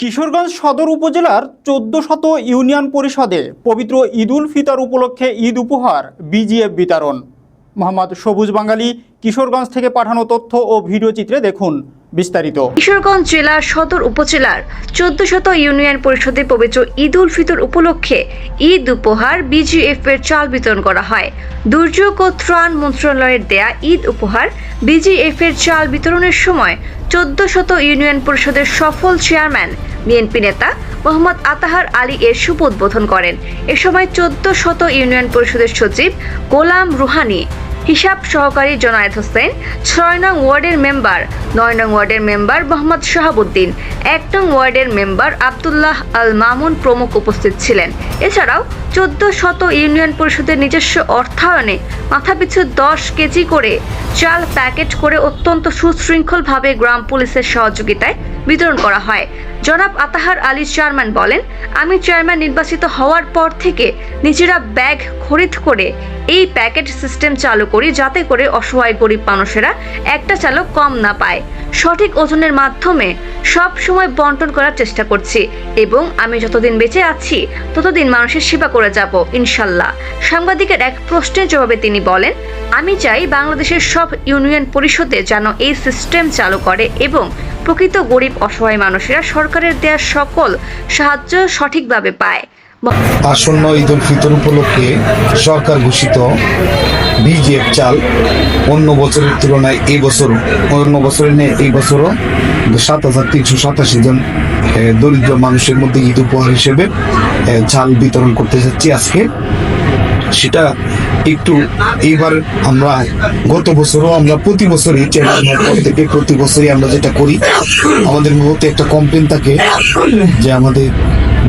কিশোরগঞ্জ সদর উপজেলার চোদ্দ শত ইউনিয়ন পরিষদে পবিত্র ঈদুল ফিতর উপলক্ষে ঈদ উপহার, বিজিএফ বিতরণ। মোহাম্মদ সবুজ বাঙালি, কিশোরগঞ্জ থেকে পাঠানো তথ্য ও ভিডিও চিত্রে দেখুন বিস্তারিত। কিশোরগঞ্জ জেলার সদর উপজেলার চোদ্দ শত ইউনিয়ন পরিষদে পবিত্র ঈদ উল ফিতর উপলক্ষে ঈদ উপহার, বিজিএফ এর চাল বিতরণ করা হয়। দুর্যোগ ও ত্রাণ মন্ত্রণালয়ের দেয়া ঈদ উপহার, বিজিএফ এর চাল বিতরণের সময় চোদ্দ শত ইউনিয়ন পরিষদের সফল চেয়ারম্যান বিএনপি নেতা মোহাম্মদ আতাহার আলী এর শুভ উদ্বোধন করেন। এ সময় চোদ্দ শত ইউনিয়ন পরিষদের সচিব গোলাম রুহানি, হিসাব সহকারী জনায়েত হোসেন, ছয় নং ওয়ার্ডের মেম্বার, নয় নং ওয়ার্ডের মেম্বার মোহাম্মদ শাহাবুদ্দিন, এক নং ওয়ার্ডের মেম্বার আবদুল্লাহ আল মামুন প্রমুখ উপস্থিত ছিলেন। এছাড়াও চোদ্দ শত ইউনিয়ন পরিষদের নিজস্ব অর্থায়নে মাথাপিছু দশ কেজি করে চাল প্যাকেট করে অত্যন্ত সুশৃঙ্খলভাবে গ্রাম পুলিশের সহযোগিতায় বিতরণ করা হয়। জনাব আতাহার আলী চেয়ারম্যান বলেন, আমি চেয়ারম্যান নির্বাচিত হওয়ার পর থেকে নিজেরা ব্যাগ খরিদ করে এই প্যাকেট সিস্টেম চালু করি যাতে করে অসহায় গরিব মানুষেরা একটা চালক কম না পায়। সঠিক ওজনের মাধ্যমে সব সময় বন্টন করার চেষ্টা করছি এবং আমি যতদিন বেঁচে আছি, ততদিন মানুষের সেবা করে যাব, ইনশাল্লাহ। সাংবাদিকের এক প্রশ্নের জবাবে তিনি বলেন, আমি চাই বাংলাদেশের সব ইউনিয়ন পরিষদে যেন এই সিস্টেম চালু করে এবং প্রকৃত গরিব অসহায় মানুষেরা সরকারের দেয়া সকল সাহায্য সঠিকভাবে পায়। আসন্ন ঈদ উল ফিতর উপলক্ষে সরকার ঘোষিত বিজিএফ চাল অন্য বছরের তুলনায় এই বছর অন্য বছরের নেই এই বছরও সাত হাজার তিনশো সাতাশি জন দরিদ্র মানুষের মধ্যে ঈদ উপহার হিসেবে চাল বিতরণ করতে যাচ্ছি আজকে। সেটা একটু এইবার আমরা গত বছরও আমরা প্রতি বছরই চেয়ারম্যানের পর থেকে প্রতি বছরই আমরা যেটা করি, আমাদের মধ্যে একটা কমপ্লেন থাকে যে আমাদের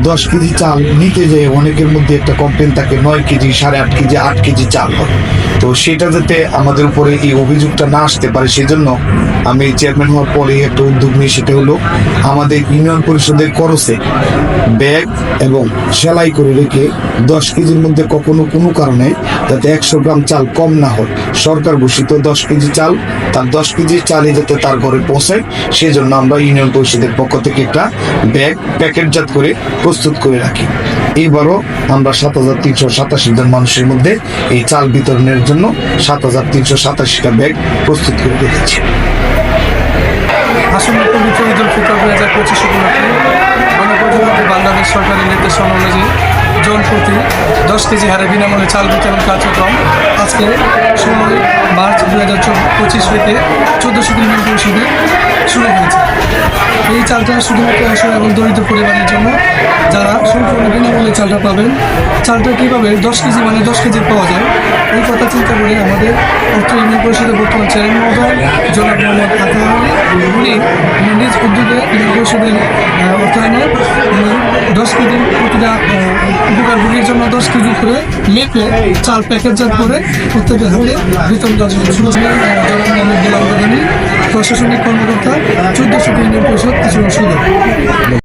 দশ কেজি চাল নিতে যে অনেকের মধ্যে একটা কমপ্লেন থাকে, নয় কেজি, সাড়ে আট কেজি আট কেজি চাল হয়। তো সেটা যাতে আমাদের উপরে এই অভিযোগটা না আসতে পারে, সেজন্য আমি চেয়ারম্যান হওয়ার পরে একটা উদ্যোগ নিই সেটা হলো, আমাদের ইউনিয়ন পরিষদের করসে ব্যাগ এবং সেলাই করে রেখে দশ কেজির মধ্যে কখনো কোনো কারণে যাতে একশো গ্রাম চাল কম না হয়। সরকার ঘোষিত দশ কেজি চাল, তার দশ কেজি চালই যাতে তার ঘরে পৌঁছায় সেজন্য আমরা ইউনিয়ন পরিষদের পক্ষ থেকে একটা ব্যাগ, প্যাকেটজাত করে প্রস্তুত করে রাখি। এইবারও আমরা সাত হাজার তিনশো সাতাশি জন মানুষের মধ্যে এই চাল বিতরণের জন্য সাত হাজার তিনশো সাতাশিটা ব্যাগ প্রস্তুত করে রেখেছি। বাংলাদেশ সরকারের নির্দেশনা অনুযায়ী জন প্রতি দশ কেজি হারে বিনামূল্যে চাল বিতরণ কার্যক্রম আজকে হাজার পঁচিশ থেকে চোদ্দোশো ইউনিয়ন পরিষদে শুরু হয়েছে। এই চালটা শুধুমাত্র অসহায় এবং দরিদ্র পরিবারের জন্য। যারা সম্পূর্ণ বিনামূল্যে চালটা পাবেন, চালটা কীভাবে দশ কেজি মানে দশ কেজি পাওয়া যায়, এই কথা চিন্তা করে আমাদের অর্থ ইউনিয়ন পরিষদের বর্তমান চেয়ারম্যান মহোদয়, জনাব মোহাম্মদ আতাহার উনি নিজ উদ্যোগে ইউনিয়ন পরিষদের অর্থায়নে দশ কেজি প্রতিটা উপকারভোগীর জন্য দশ কেজি করে মেপে চাল প্যাকেটজাত করে প্রত্যেকের হাতে বিতরণ শুরু জনাব মোহাম্মদ প্রশাসনিক কর্মকর্তা চোদ্দশো কেন্দ্রীয় পরিষদ কিছু সুদর